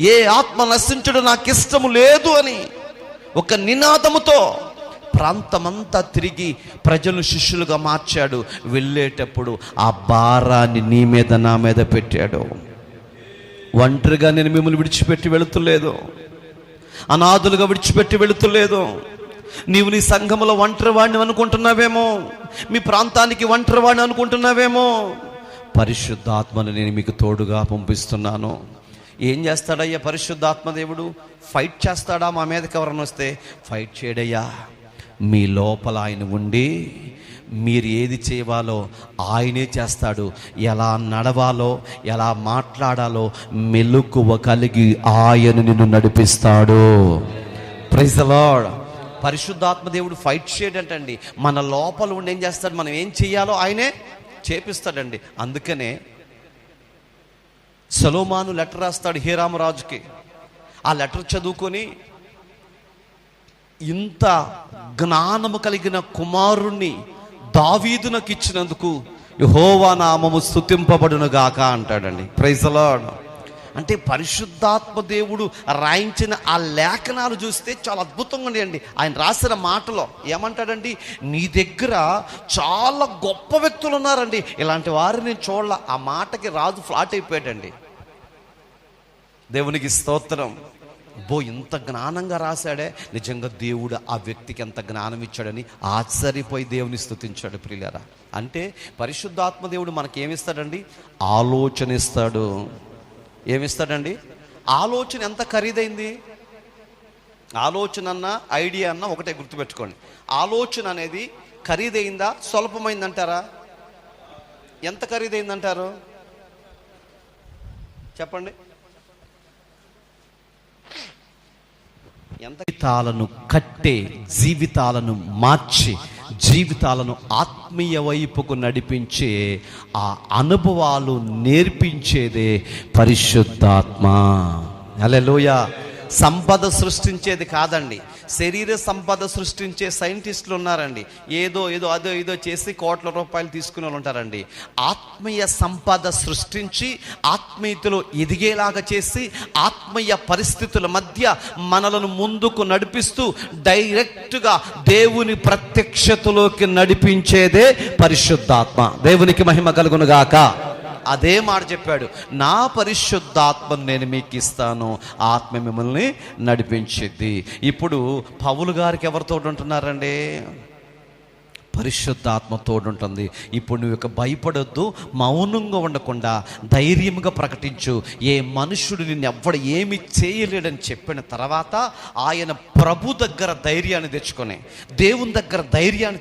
ఏ ఆత్మ నశించడం నాకు ఇష్టము లేదు అని ఒక నినాదముతో ప్రాంతమంతా తిరిగి ప్రజలు శిష్యులుగా మార్చాడు. వెళ్ళేటప్పుడు ఆ భారాన్ని నీ మీద నా మీద పెట్టాడు. ఒంటరిగా నేను మిమ్మల్ని విడిచిపెట్టి వెళుతులేదు. అనాథులుగా విడిచిపెట్టి వెళుతులేదు. నీవు నీ సంఘంలో ఒంటరివాడిని అనుకుంటున్నావేమో? మీ ప్రాంతానికి ఒంటరివాడిని అనుకుంటున్నావేమో? పరిశుద్ధాత్మను నేను మీకు తోడుగా పంపిస్తున్నాను. ఏం చేస్తాడయ్యా పరిశుద్ధాత్మ దేవుడు? ఫైట్ చేస్తాడా? మా మీదకి ఎవరైనా వస్తే ఫైట్ చేయడయ్యా. మీ లోపల ఆయన ఉండి మీరు ఏది చేయవాలో ఆయనే చేస్తాడు. ఎలా నడవాలో ఎలా మాట్లాడాలో మెలకువ కలిగి ఆయన నిన్ను నడిపిస్తాడు. ప్రైజ్ లార్డ్ పరిశుద్ధాత్మ దేవుడు ఫైట్ చేయడంటండి. మన లోపల ఉండి ఏం చేస్తాడు? మనం ఏం చెయ్యాలో ఆయనే చేపిస్తాడండి. అందుకనే సలోమాను లెటర్ రాస్తాడు హీరామరాజుకి. ఆ లెటర్ చదువుకొని ఇంత జ్ఞానము కలిగిన కుమారుణ్ణి దావీదునకు ఇచ్చినందుకు యహోవా నామము స్థుతింపబడునుగాక అంటాడండి. Praise Lord. అంటే పరిశుద్ధాత్మ దేవుడు రాయించిన ఆ లేఖనాలు చూస్తే చాలా అద్భుతంగా ఉండేయండి ఆయన రాసిన మాటలో ఏమంటాడండి? నీ దగ్గర చాలా గొప్ప వ్యక్తులు ఉన్నారండి. ఇలాంటి వారిని నేను చూడాల. ఆ మాటకి రాజు ఫ్లాట్ అయిపోయాడండి. దేవునికి స్తోత్రం. బో ఇంత జ్ఞానంగా రాశాడే. నిజంగా దేవుడు ఆ వ్యక్తికి ఎంత జ్ఞానం ఇచ్చాడని ఆశ్చర్యపోయి దేవుని స్తుతించాడు ప్రియులరా. అంటే పరిశుద్ధాత్మ దేవుడు మనకేమిస్తాడండి ఆలోచన ఇస్తాడు. ఏమిస్తాడండి? ఆలోచన ఎంత ఖరీదైంది? ఆలోచన అన్న ఐడియా అన్న ఒకటే గుర్తుపెట్టుకోండి. ఆలోచన అనేది ఖరీదైందా స్వల్పమైందంటారా? ఎంత ఖరీదైందంటారు? చెప్పండి. ఎంత జీవితాలను కట్టే జీవితాలను మార్చి జీవితాలను ఆత్మీయ వైపుకు నడిపించే ఆ అనుభవాలు నేర్పించేదే పరిశుద్ధాత్మ. అలెలోయ సంపద సృష్టించేది కాదండి. శరీర సంపద సృష్టించే సైంటిస్టులు ఉన్నారండి. ఏదో ఏదో అదో ఏదో చేసి కోట్ల రూపాయలు తీసుకునే వాళ్ళు ఉంటారండి. ఆత్మీయ సంపద సృష్టించి ఆత్మీయతలో ఎదిగేలాగా చేసి ఆత్మీయ పరిస్థితుల మధ్య మనలను ముందుకు నడిపిస్తూ డైరెక్ట్గా దేవుని ప్రత్యక్షతలోకి నడిపించేదే పరిశుద్ధాత్మ. దేవునికి మహిమ కలుగునుగాక. అదే మాట చెప్పాడు. నా పరిశుద్ధాత్మను నేను మీకు ఇస్తాను ఆత్మ మిమ్మల్ని నడిపించిద్ది. ఇప్పుడు పౌలు గారికి ఎవరితో ఉంటున్నారండి పరిశుద్ధాత్మ తోడుంటుంది. ఇప్పుడు నువ్వు ఇక భయపడొద్దు మౌనంగా ఉండకుండా ధైర్యంగా ప్రకటించు. ఏ మనుషుడు నిన్ను ఎవ్వడు ఏమి చేయలేడని చెప్పిన తర్వాత ఆయన ప్రభు దగ్గర ధైర్యాన్ని తెచ్చుకొని దేవుని దగ్గర ధైర్యాన్ని